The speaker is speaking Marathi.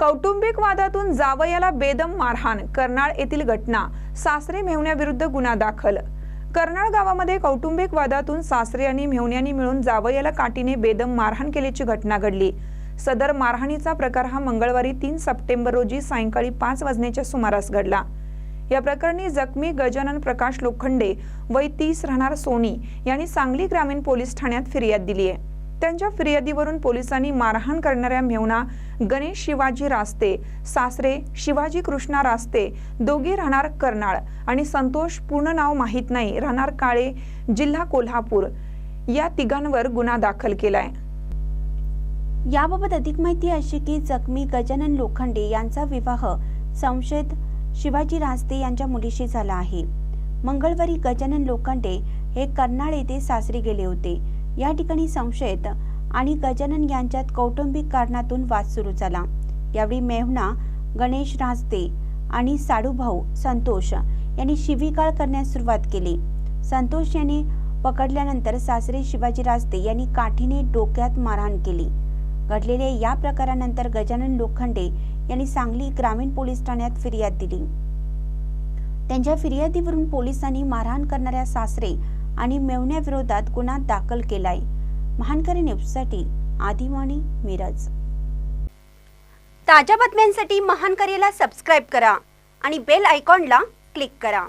कौटुंबिक वादातून जावयाला बेदम मारहाण कर्नाळ येथील घटना सासरे मेहण्याविरुद्ध गुन्हा दाखल. कर्नाळ गावामध्ये कौटुंबिक वादातून सासरे आणि मेहुण्यांनी मिळून जावयाला काठीने बेदम मारहाण केल्याची घटना घडली. सदर मारहाणीचा प्रकार हा मंगळवारी तीन सप्टेंबर रोजी सायंकाळी पाच वाजण्याच्या सुमारास घडला. या प्रकरणी जखमी गजानन प्रकाश लोखंडे वय तीस राहणार सोनी यांनी सांगली ग्रामीण पोलीस ठाण्यात फिर्याद दिली आहे त्यांच्या फिर्यादीवरून पोलिसांनी मारहाण करणाऱ्या मेवना गणेश शिवाजी रास्ते सासरे शिवाजी कृष्णा रास्ते दोघे राहणार कर्नाळ आणि संतोष पूर्ण नाव माहीत नाही राहणार काळे जिल्हा कोल्हापूर. या तिघांवर गुन्हा दाखल केलाय. याबाबत अधिक माहिती अशी की जखमी गजानन लोखंडे यांचा विवाह संशयित शिवाजी रास्ते यांच्या मुलीशी झाला आहे. मंगळवारी गजानन लोखंडे हे कर्नाळ येथे सासरी गेले होते. या ठिकाणी संशयित आणि गजानन यांच्यात कौटुंबिक कारणातून वाद सुरू झाला. यावेळी मेहुणा गणेश रास्ते आणि साडूभाऊ संतोष यांनी शिवीगाळ करण्यास सुरुवात केली. संतोष यांनी पकडल्यानंतर सासरे शिवाजी राजते यांनी काठीने डोक्यात मारहाण केली. घडलेल्या या प्रकारानंतर गजानन लोखंडे यांनी सांगली ग्रामीण पोलीस ठाण्यात फिर्याद दिली. त्यांच्या फिर्यादीवरून पोलिसांनी मारहाण करणाऱ्या सासरे आणि मेवण्याविरोधात गुन्हा दाखल केलाय. महानकरी न्यूजसाठी आदिवाणी मिरज. ताज्या बातम्यांसाठी महानकरीला सबस्क्राईब करा आणि बेल आयकॉनला क्लिक करा.